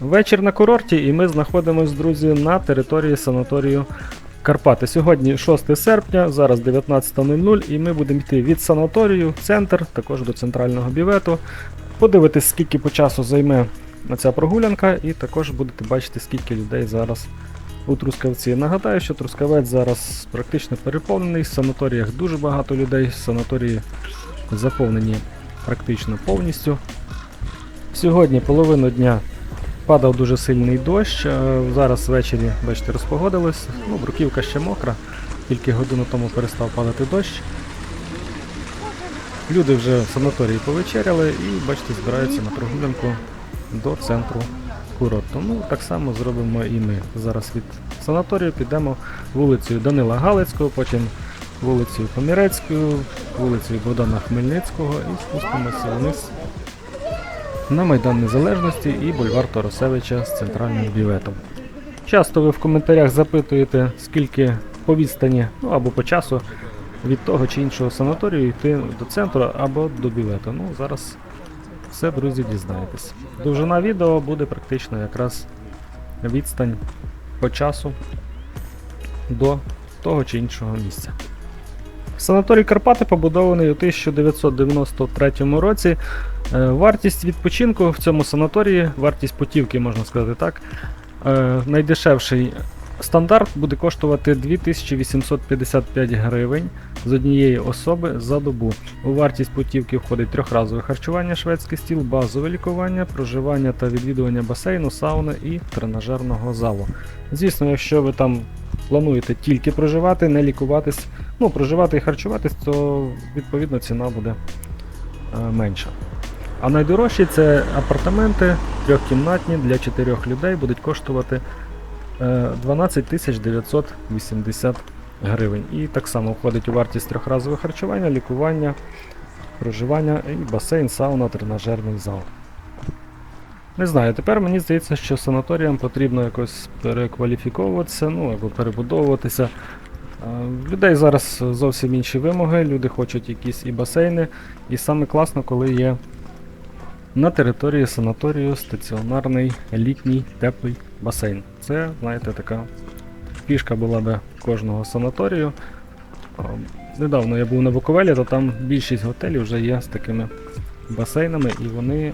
Вечір на курорті, і ми знаходимося, друзі, на території санаторію Карпати. Сьогодні 6 серпня, зараз 19.00, і ми будемо йти від санаторію в центр, також до центрального бівету. Подивитись, скільки по часу займе ця прогулянка, і також будете бачити, скільки людей зараз у Трускавці. Нагадаю, що Трускавець зараз практично переповнений, в санаторіях дуже багато людей, санаторії заповнені практично повністю. Сьогодні половину дня падав дуже сильний дощ. е, Зараз ввечері, бачите, розпогодилось. Ну, бруківка ще мокра, тільки годину тому перестав падати дощ. Люди вже в санаторії повечеряли і, бачите, збираються на прогулянку до центру курорту. Ну, так само зробимо і ми. Зараз від санаторію підемо вулицею Данила Галицького, потім вулицею Помірецькою, вулицею Богдана Хмельницького і спустимося вниз на Майдан Незалежності і бульвар Торосевича з центральним біветом. Часто ви в коментарях запитуєте, скільки по відстані, ну або по часу від того чи іншого санаторію йти до центру або до бівету. Ну, зараз все, друзі, дізнаєтесь. Довжина відео буде практично якраз відстань по часу до того чи іншого місця. Санаторій Карпати побудований у 1993 році. Е, Вартість відпочинку в цьому санаторії, вартість путівки, можна сказати так. е, Найдешевший стандарт буде коштувати 2855 гривень з однієї особи за добу. У вартість путівки входить трьохразове харчування, шведський стіл, базове лікування, проживання та відвідування басейну, сауни і тренажерного залу. Звісно, якщо ви там плануєте тільки проживати, не лікуватись, ну проживати і харчуватись, то відповідно ціна буде е, менша. А найдорожчі це апартаменти трьохкімнатні для чотирьох людей будуть коштувати е, 12 980 гривень. І так само входить у вартість трьохразове харчування, лікування, проживання і басейн, сауна, тренажерний зал. Не знаю, тепер мені здається, що санаторіям потрібно якось перекваліфіковуватися, ну або перебудовуватися. Е, В людей зараз зовсім інші вимоги, люди хочуть якісь і басейни, і саме класно, коли є на території санаторію стаціонарний літній теплий басейн. Це, знаєте, така фішка була би кожного санаторію. Недавно я був на Буковелі, то там більшість готелів вже є з такими басейнами, і вони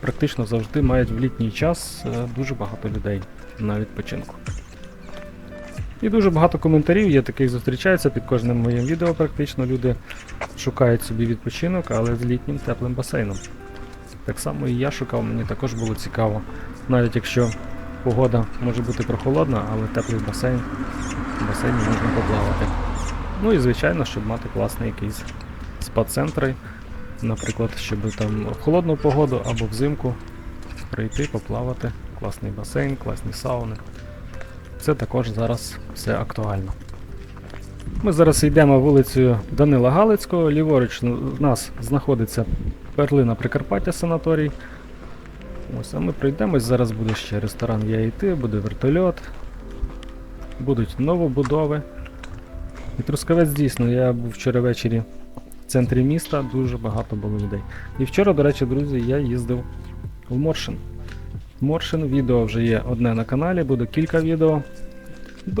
практично завжди мають в літній час е, дуже багато людей на відпочинку. І дуже багато коментарів є таких зустрічається під кожним моїм відео. Практично люди шукають собі відпочинок, але з літнім теплим басейном. Так само і я шукав, мені також було цікаво. Навіть якщо погода може бути прохолодна, але теплий басейн, в басейні можна поплавати. Ну і звичайно, щоб мати класний якийсь спа-центри, наприклад, щоб там в холодну погоду або взимку прийти, поплавати, класний басейн, класні сауни. Це також зараз все актуально. Ми зараз йдемо вулицею Данила Галицького. Ліворуч в нас знаходиться перлина Прикарпаття санаторій. Ось, а ми пройдемось, зараз буде ще ресторан VIP, буде вертольот, будуть новобудови. І Трускавець дійсно, я був вчора ввечері в центрі міста, дуже багато було людей. І вчора, до речі, друзі, я їздив в Моршин. Моршин, відео вже є одне на каналі, буде кілька відео.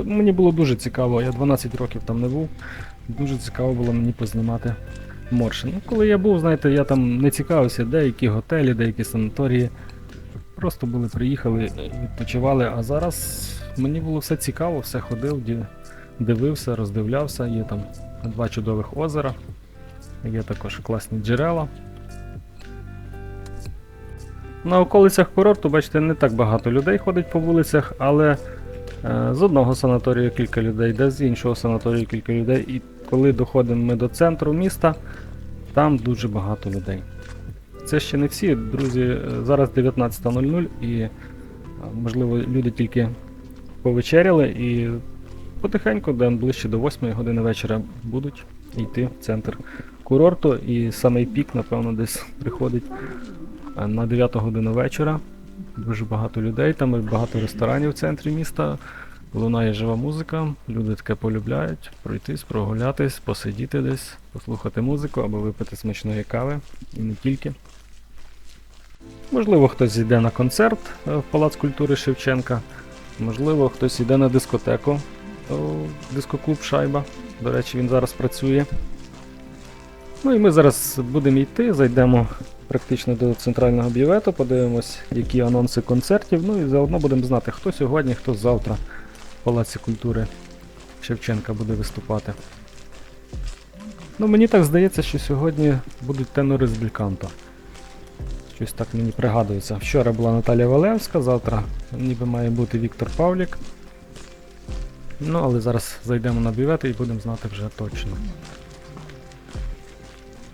Мені було дуже цікаво, я 12 років там не був. Дуже цікаво було мені познімати Моршин. Ну, коли я був, знаєте, я там не цікавився, деякі готелі, деякі санаторії. Просто були, приїхали, відпочивали, а зараз мені було все цікаво, все ходив, дивився, роздивлявся. Є там два чудових озера, є також класні джерела. На околицях курорту, бачите, не так багато людей ходить по вулицях, але е, з одного санаторію кілька людей, де з іншого санаторію кілька людей. І коли доходимо ми до центру міста, там дуже багато людей. Це ще не всі, друзі. е, Зараз 19.00 і е, можливо люди тільки повечеряли і потихеньку, де ближче до 8 години вечора, будуть йти в центр курорту. І самий пік, напевно, десь приходить на 9 годину вечора. Дуже багато людей, там багато ресторанів в центрі міста. Лунає жива музика, люди таке полюбляють пройтись, прогулятись, посидіти десь, послухати музику або випити смачної кави, і не тільки. Можливо, хтось йде на концерт е, в Палац культури Шевченка. Можливо, хтось йде на дискотеку. о, Дискоклуб Шайба. До речі, він зараз працює. Ну і ми зараз будемо йти, зайдемо практично до центрального бювету, подивимось, які анонси концертів. Ну і заодно будемо знати, хто сьогодні, хто завтра в Палаці культури Шевченка буде виступати. Ну, мені так здається, що сьогодні будуть тенори з Бельканто. Щось так мені пригадується. Вчора була Наталія Валевська, завтра ніби має бути Віктор Павлік. Ну, але зараз зайдемо на бювети і будемо знати вже точно.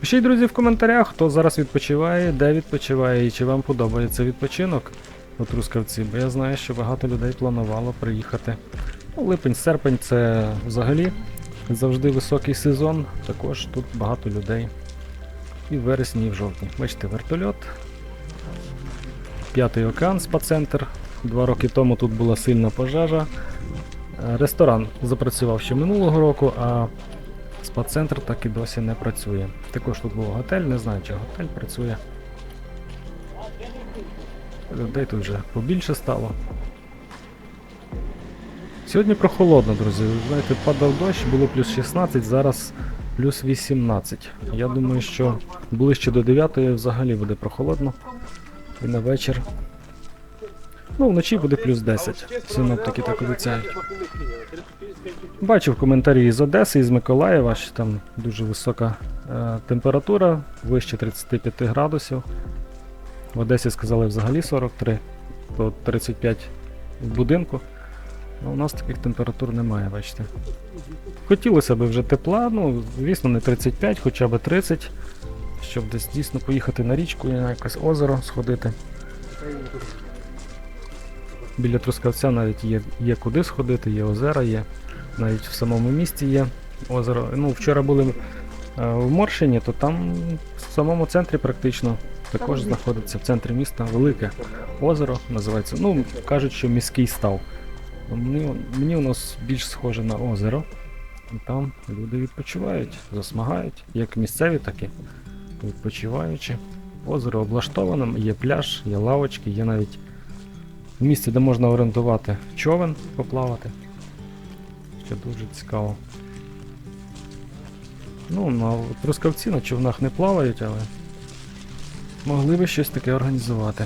Пишіть, друзі, в коментарях, хто зараз відпочиває, де відпочиває і чи вам подобається відпочинок у Трускавці, бо я знаю, що багато людей планувало приїхати. Ну, липень, серпень це взагалі завжди високий сезон, також тут багато людей. І в вересні, і в жовтні. Бачите, вертольот. П'ятий океан спа-центр. Два роки тому тут була сильна пожежа. Е, Ресторан запрацював ще минулого року, а спа-центр так і досі не працює. Також тут був готель, не знаю, чи готель працює. Людей тут вже побільше стало. Сьогодні прохолодно, друзі. Знаєте, падав дощ, було плюс 16, зараз плюс 18. Я думаю, що ближче до 9 взагалі буде прохолодно. І на вечір. Ну, вночі буде плюс 10. Синоптики так обіцяють. Бачив коментарі із Одеси, із Миколаєва, що там дуже висока е, температура, вище 35 градусів. В Одесі сказали взагалі 43, то 35 в будинку. Ну, у нас таких температур немає, бачите. Хотілося б вже тепла, ну, звісно, не 35, хоча б 30, щоб десь дійсно поїхати на річку і на якесь озеро сходити. Біля Трускавця навіть є, є куди сходити, є озера, є. Навіть в самому місті є озеро. Ну, вчора були е, в Моршині, то там в самому центрі практично також знаходиться в центрі міста велике озеро, називається. Ну, кажуть, що міський став. Мені, мені воно с- більш схоже на озеро. І там люди відпочивають, засмагають, як місцеві, так і відпочиваючи. Озеро облаштоване, є пляж, є лавочки, є навіть місце, де можна орендувати човен, поплавати. Що дуже цікаво. Ну, на Трускавці на човнах не плавають, але могли би щось таке організувати.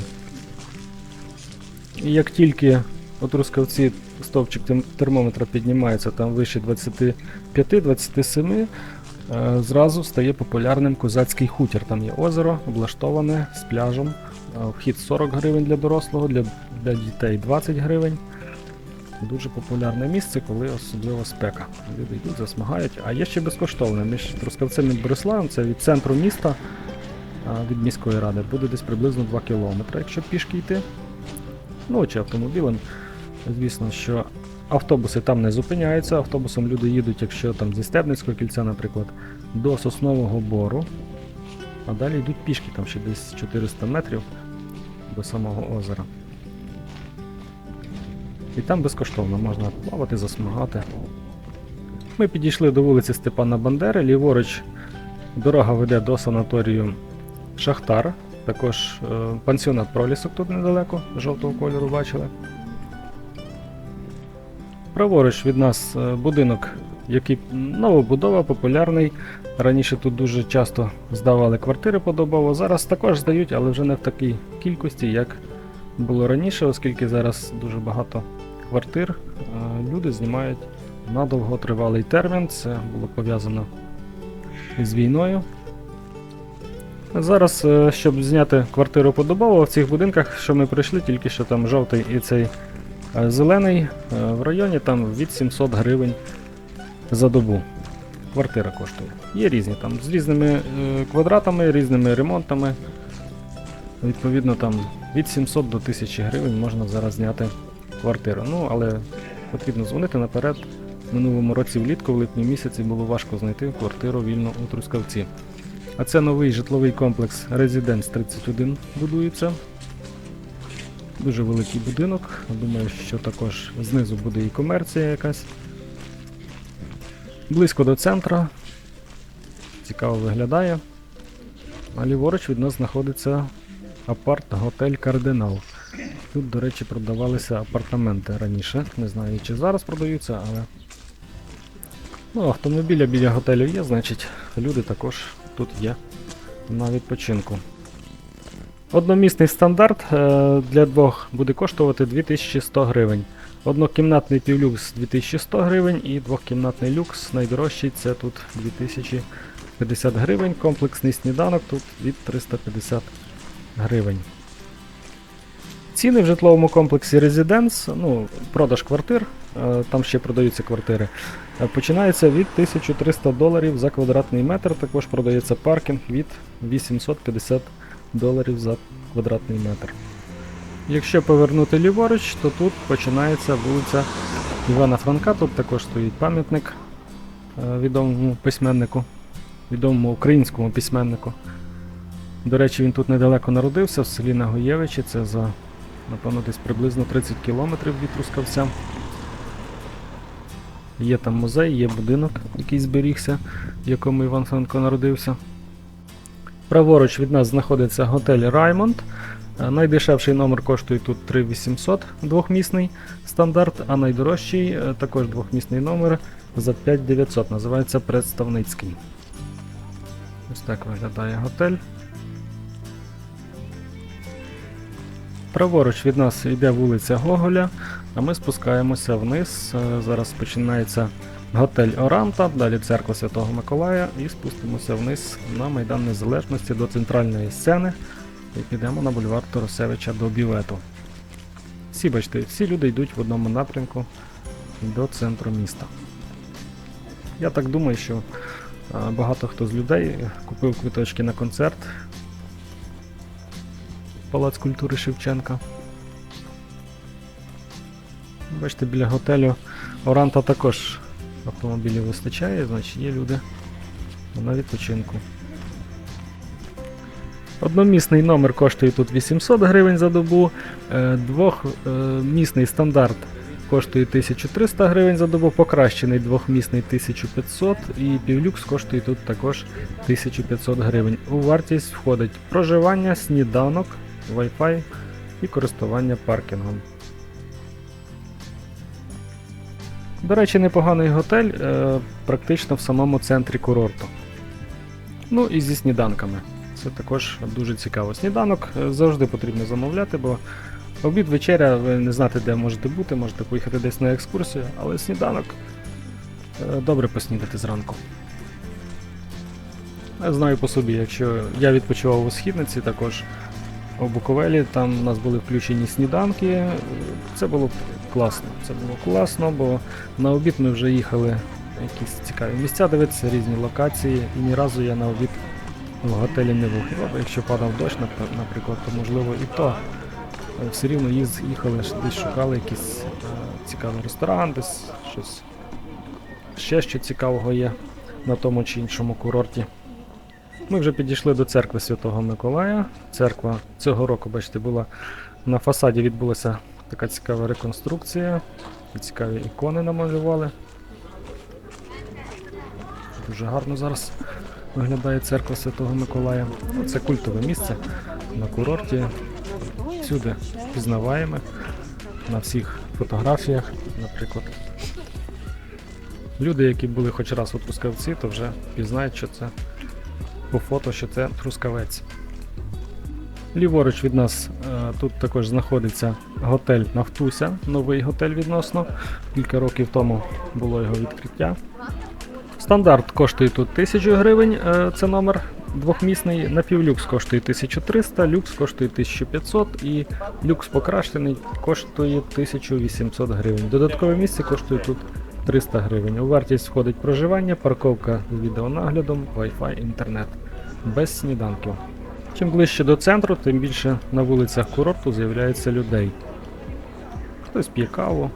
І як тільки у Трускавці стовпчик термометра піднімається там вище 25-27, е, зразу стає популярним козацький хутір. Там є озеро, облаштоване з пляжем. Е, Вхід 40 гривень для дорослого, для, для дітей 20 гривень. Дуже популярне місце, коли особливо спека. Люди йдуть, засмагають. А є ще безкоштовне. Між Трускавцем і Бориславом, це від центру міста, від міської ради, буде десь приблизно 2 кілометри, якщо пішки йти. Ну, чи автомобілем. Звісно, що автобуси там не зупиняються. Автобусом люди їдуть, якщо там зі Стебницького кільця, наприклад, до Соснового Бору. А далі йдуть пішки, там ще десь 400 метрів до самого озера. І там безкоштовно можна плавати, засмагати. Ми підійшли до вулиці Степана Бандери, ліворуч дорога веде до санаторію Шахтар. Також е, пансіонат пролісок тут недалеко, жовтого кольору бачили. Праворуч від нас е, будинок, який новобудова, популярний. Раніше тут дуже часто здавали квартири подобово. Зараз також здають, але вже не в такій кількості, як було раніше, оскільки зараз дуже багато квартир е, люди знімають на довготривалий термін. Це було пов'язано з війною. Зараз, е, щоб зняти квартиру подобово в цих будинках, що ми прийшли, тільки що там жовтий і цей е, зелений в районі там від 700 гривень за добу. Квартира коштує. Є різні там з різними квадратами, різними ремонтами. Відповідно, там від 700 до 1000 гривень можна зараз зняти квартиру. Ну, але потрібно дзвонити наперед. Минулому році влітку, в липні місяці, було важко знайти квартиру вільно у Трускавці. А це новий житловий комплекс Residence 31 будується. Дуже великий будинок. Думаю, що також знизу буде і комерція якась. Близько до центра. Цікаво виглядає. А ліворуч від нас знаходиться апарт-готель Кардинал. Тут, до речі, продавалися апартаменти раніше. Не знаю, чи зараз продаються, але. Ну, автомобіля біля готелю є, значить, люди також тут є на відпочинку. Одномісний стандарт е, для двох буде коштувати 2100 гривень. Однокімнатний півлюкс 2100 гривень і двохкімнатний люкс найдорожчий це тут 2050 гривень. Комплексний сніданок тут від 350 гривень. Ціни в житловому комплексі Residence, ну, продаж квартир, е, там ще продаються квартири, е, починається від 1300 доларів за квадратний метр. Також продається паркінг від 850 доларів за квадратний метр. Якщо повернути ліворуч, то тут починається вулиця Івана Франка. Тут також стоїть пам'ятник е, відомому письменнику, відомому українському письменнику. До речі, він тут недалеко народився, в селі Нагоєвичі. Це за, напевно, десь приблизно 30 кілометрів від Трускавця. Є там музей, є будинок, який зберігся, в якому Іван Франко народився. Праворуч від нас знаходиться готель Раймонд. Е, Найдешевший номер коштує тут 3800 двохмісний стандарт, а найдорожчий е, також двохмісний номер за 5900, називається представницький. Ось так виглядає готель. Праворуч від нас йде вулиця Гоголя, а ми спускаємося вниз. Е, Зараз починається готель Оранта, далі церква Святого Миколая і спустимося вниз на Майдан Незалежності до центральної сцени і підемо на бульвар Торосевича до Бівету. Всі бачите, всі люди йдуть в одному напрямку до центру міста. Я так думаю, що е, багато хто з людей купив квиточки на концерт Палац культури Шевченка. Бачите, біля готелю Оранта також автомобілів вистачає, значить є люди на відпочинку. Одномісний номер коштує тут 800 гривень за добу, е, двохмісний стандарт коштує 1300 гривень за добу, покращений двохмісний 1500 і півлюкс коштує тут також 1500 гривень. У вартість входить проживання, сніданок, Wi-Fi і користування паркінгом. До речі, непоганий готель е, практично в самому центрі курорту. Ну і зі сніданками. Це також дуже цікаво. Сніданок е, завжди потрібно замовляти, бо обід вечеря, ви не знаєте, де можете бути, можете поїхати десь на екскурсію, але сніданок е, добре поснідати зранку. Я знаю по собі, якщо я відпочивав у східниці, також у Буковелі, там у нас були включені сніданки. Це було класно. Це було класно, бо на обід ми вже їхали в якісь цікаві місця дивитися, різні локації, і ні разу я на обід в готелі не був. Якщо падав дощ, наприклад, то можливо і то. Все рівно їхали, десь шукали якийсь е, цікавий ресторан, десь щось ще що цікавого є на тому чи іншому курорті. Ми вже підійшли до церкви Святого Миколая. Церква цього року, бачите, була на фасаді відбулася така цікава реконструкція. Цікаві ікони намалювали. Дуже гарно зараз виглядає церква Святого Миколая. Ну, це культове місце на курорті. Всюди пізнаваємо на всіх фотографіях, наприклад. Люди, які були хоч раз у Трускавці, то вже пізнають, що це по фото, що це Трускавець. Ліворуч від нас е, тут також знаходиться готель Нафтуся, новий готель відносно. Кілька років тому було його відкриття. Стандарт коштує тут 1000 гривень, е, це номер двохмісний. Напівлюкс коштує 1300, люкс коштує 1500 і люкс покращений коштує 1800 гривень. Додаткове місце коштує тут 300 гривень. У вартість входить проживання, парковка з відеонаглядом, Wi-Fi, інтернет. Без сніданків. Чим ближче до центру, тим більше на вулицях курорту з'являється людей. Хтось п'є каву,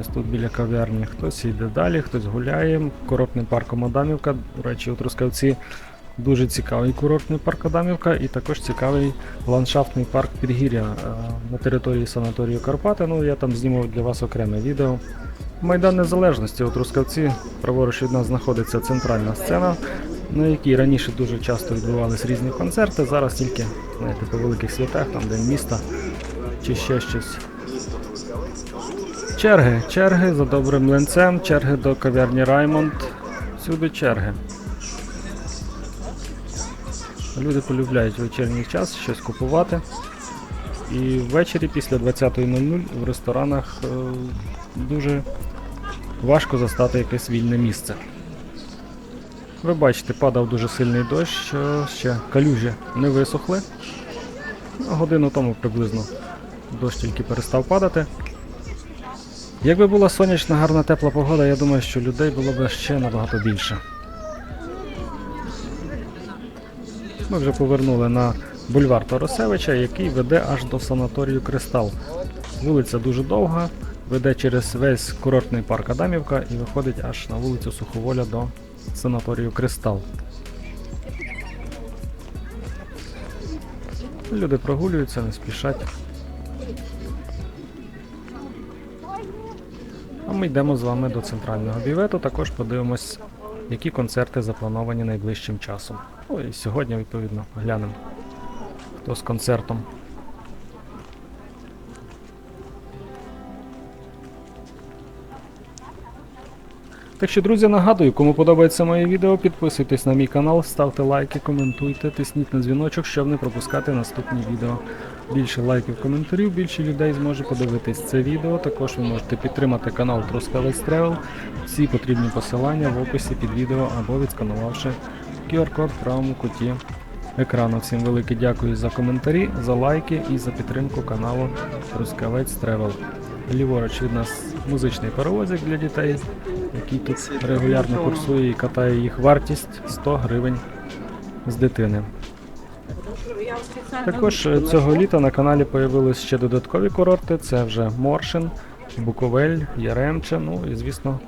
ось тут біля кав'ярні, хтось йде далі, хтось гуляє. Курортним парком Адамівка. До речі, у Трускавці дуже цікавий курортний парк Адамівка і також цікавий ландшафтний парк Підгір'я е, на території санаторію Карпати. Ну, я там знімав для вас окреме відео. Майдан Незалежності у Трускавці праворуч від нас знаходиться центральна сцена. на якій раніше дуже часто відбувались різні концерти. Зараз тільки, знаєте, по великих святах, там День міста чи ще щось. Черги, черги за добрим млинцем, черги до кав'ярні Раймонд. Всюди черги. Люди полюбляють вечірній час щось купувати. І ввечері після 20.00 в ресторанах е, дуже важко застати якесь вільне місце. Ви бачите, падав дуже сильний дощ, е, ще калюжі не висохли. Ну, Годину тому приблизно дощ тільки перестав падати. Якби була сонячна, гарна тепла погода, я думаю, що людей було б ще набагато більше. Ми вже повернули на бульвар Тарасевича, який веде аж до санаторію Кристал. Вулиця дуже довга, веде через весь курортний парк Адамівка і виходить аж на вулицю Суховоля до санаторію Кристал. Люди прогулюються, не спішать. А ми йдемо з вами до центрального бівету, також подивимось, які концерти заплановані найближчим часом. Ну і сьогодні, відповідно, глянемо, хто з концертом. Так що, друзі, нагадую, кому подобається моє відео, підписуйтесь на мій канал, ставте лайки, коментуйте, тисніть на дзвіночок, щоб не пропускати наступні відео. Більше лайків, коментарів, більше людей зможе подивитись це відео. Також ви можете підтримати канал Трускавець Travel. Всі потрібні посилання в описі під відео або відсканувавши QR-код в правому куті екрану. Всім велике дякую за коментарі, за лайки і за підтримку каналу Трускавець Travel. Ліворуч від нас музичний паровозик для дітей, який тут регулярно курсує і катає їх вартість 100 гривень з дитини. Також цього літа на каналі появились ще додаткові курорти. Це вже Моршин, Буковель, Яремче. Ну і звісно,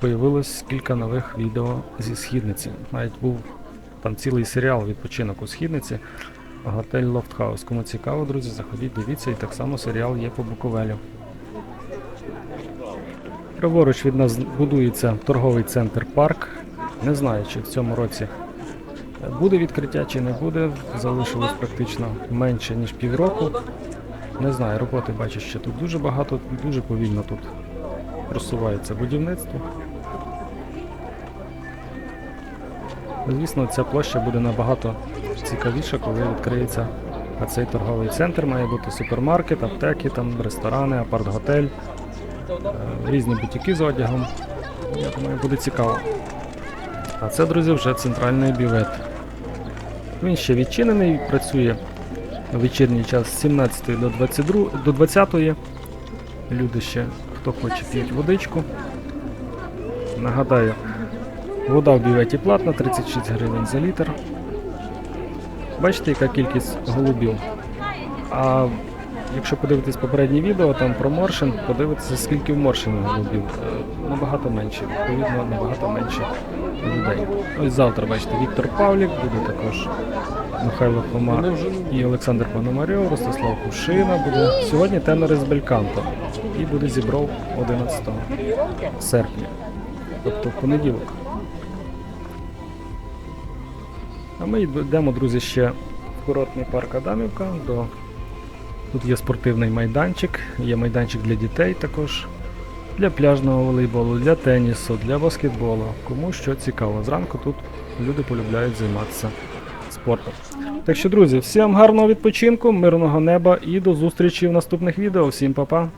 появилось кілька нових відео зі східниці. Навіть був там цілий серіал відпочинок у східниці. Готель Лофтхаус. Кому цікаво, друзі, заходіть, дивіться, і так само серіал є по Буковелю. Праворуч від нас будується торговий центр парк. Не знаю, чи в цьому році буде відкриття чи не буде. Залишилось практично менше ніж півроку. Не знаю, роботи бачу, що тут дуже багато, дуже повільно тут просувається будівництво. Звісно, ця площа буде набагато цікавіша, коли відкриється цей торговий центр. Має бути супермаркет, аптеки, там, ресторани, апарт-готель, е, різні бутіки з одягом. Я думаю, буде цікаво. А це, друзі, вже центральний бювет. Він ще відчинений, працює в вечірній час з 17 до 22 до 20. Люди ще, хто хоче, п'ють водичку. Нагадаю, вода в бюветі платна, 36 гривень за літр. Бачите, яка кількість голубів. А якщо подивитись попереднє відео там про Моршин, подивитися, скільки в Моршині голубів. Е, Набагато менше, відповідно, набагато менше людей. Ось завтра, бачите, Віктор Павлік, буде також Михайло Хома і Олександр Пономарьов, Ростислав Кушина буде. Сьогодні тенори з Бельканто. І буде зібров 11 серпня. Тобто в понеділок. А ми йдемо, друзі, ще в курортний парк Адамівка. До... Тут є спортивний майданчик, є майданчик для дітей також, для пляжного волейболу, для тенісу, для баскетболу. Кому що цікаво. Зранку тут люди полюбляють займатися спортом. Так що, друзі, всім гарного відпочинку, мирного неба і до зустрічі в наступних відео. Всім па-па!